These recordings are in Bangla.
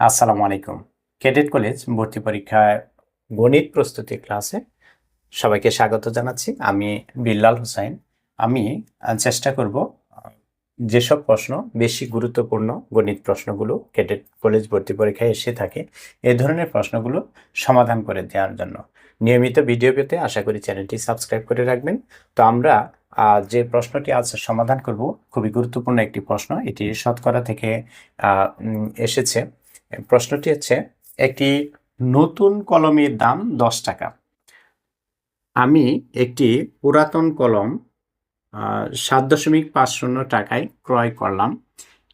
আসসালামু আলাইকুম। ক্যাডেট কলেজ ভর্তি পরীক্ষায় গণিত প্রস্তুতি ক্লাসে সবাইকে স্বাগত জানাচ্ছি। আমি বিল্লাল হোসাইন। আমি চেষ্টা করব যেসব প্রশ্ন বেশি গুরুত্বপূর্ণ গণিত প্রশ্নগুলো ক্যাডেট কলেজ ভর্তি পরীক্ষায় এসে থাকে, এ ধরনের প্রশ্নগুলো সমাধান করে দেওয়ার জন্য। নিয়মিত ভিডিও পেতে আশা করি চ্যানেলটি সাবস্ক্রাইব করে রাখবেন। তো আমরা যে প্রশ্নটি আজ সমাধান করব, খুবই গুরুত্বপূর্ণ একটি প্রশ্ন। এটি শতকরা থেকে এসেছে। প্রশ্নটি হচ্ছে, একটি নতুন কলমের দাম দশ টাকা। আমি একটি পুরাতন কলম সাত দশমিক পাঁচ শূন্য টাকায় ক্রয় করলাম।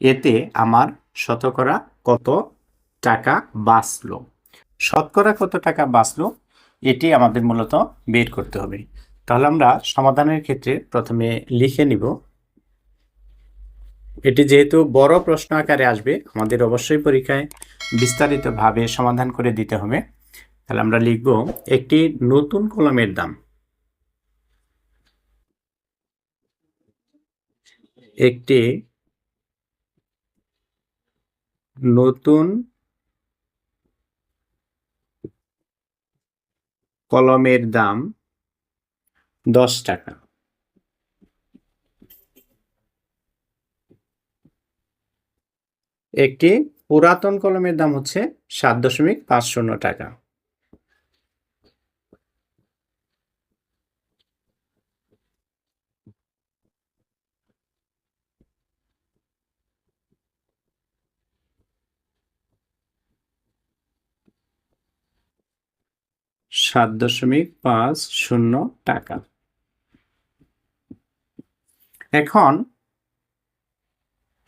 এতে আমার শতকরা কত টাকা বাঁচলো? শতকরা কত টাকা বাঁচলো? এটি আমাদের মূলত বের করতে হবে। তাহলে আমরা সমাধানের ক্ষেত্রে প্রথমে লিখে নিব। এটি যেহেতু বড় প্রশ্ন আকারে আসবে, আমাদের অবশ্যই পরীক্ষায় বিস্তারিতভাবে সমাধান করে দিতে হবে। তাহলে আমরা লিখব একটি নতুন কলমের দাম। একটি নতুন কলমের দাম দশ টাকা। একটি পুরাতন কলমের দাম হচ্ছে সাত দশমিক পাঁচ শূন্য টাকা। সাত দশমিক পাঁচ শূন্য টাকা। এখন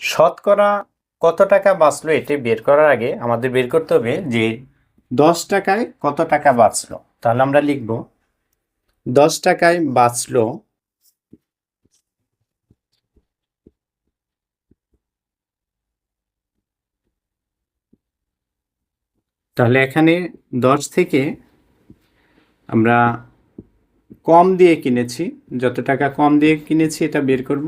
শতকরা কত টাকা বাঁচলো এটি বের করার আগে আমাদের বের করতে হবে যে দশ টাকায় কত টাকা বাঁচলো। তাহলে আমরা লিখব, দশ টাকায় বাঁচলো তাহলে এখানে দশ থেকে আমরা কম দিয়ে কিনেছি, যত টাকা কম দিয়ে কিনেছি এটা বের করব।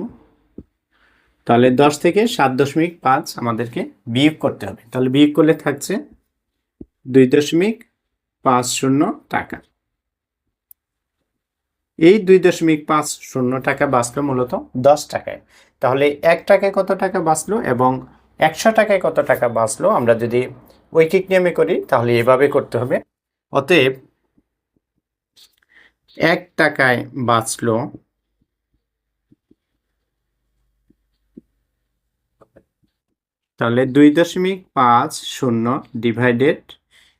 তাহলে দশ থেকে সাত দশমিক পাঁচ আমাদেরকে বিয়োগ করতে হবে। তাহলে বিয়োগ করলে থাকছে দুই দশমিক পাঁচ শূন্য টাকা। এই দুই দশমিক পাঁচ শূন্য টাকা বাঁচলো মূলত দশ টাকায়। তাহলে এক টাকায় কত টাকা বাঁচলো এবং একশো টাকায় কত টাকা বাঁচলো আমরা যদি ঐকিক নিয়মে করি, তাহলে এভাবে করতে হবে। অতএব এক টাকায় বাঁচলো তাহলে দুই দশমিক পাঁচ শূন্য ডিভাইডেড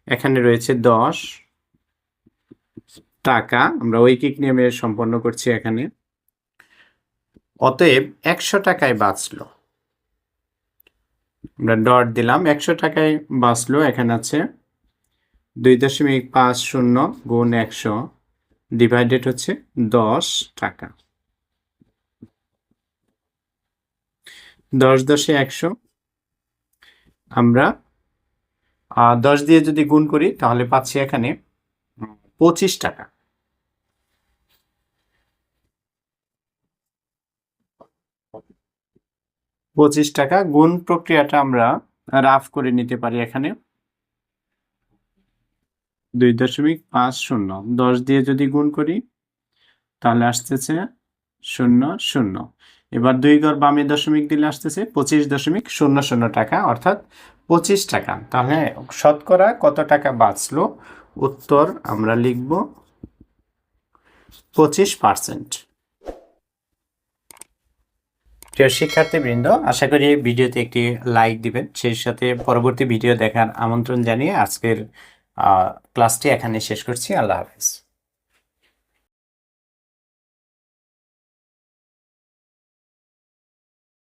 এখানে রয়েছে দশ টাকা। আমরা ঐকিক নিয়মে সম্পন্ন করছি এখানে। অতএব একশো টাকায় বাঁচলো। আমরা ডট দিলাম, একশো টাকায় বাঁচলো, এখানে আছে দুই দশমিক পাঁচ শূন্য গুণ একশো ডিভাইডেড হচ্ছে দশ টাকা। দশ দশে একশো আমরা দশ দিয়ে যদি গুণ করি, তাহলে পাচ্ছি এখানে পঁচিশ টাকা। পঁচিশ টাকা গুণ প্রক্রিয়াটা আমরা রাফ করে নিতে পারি এখানে। দুই দশমিক পাঁচ শূন্য। দশ দিয়ে যদি গুণ করি, তাহলে আসতেছে শূন্য শূন্য। এবার দুই ঘর বামে দশমিক দিলে আসতেছে পঁচিশ দশমিক শূন্য শূন্য টাকা, অর্থাৎ পঁচিশ টাকা। তাহলে শতকরা কত টাকা বাঁচলো? উত্তর আমরা লিখব পঁচিশ পার্সেন্ট। প্রিয় শিক্ষার্থীবৃন্দ, আশা করি ভিডিওতে একটি লাইক দিবেন। সেই সাথে পরবর্তী ভিডিও দেখার আমন্ত্রণ জানিয়ে আজকের ক্লাসটি এখানে শেষ করছি। আল্লাহ হাফিজ।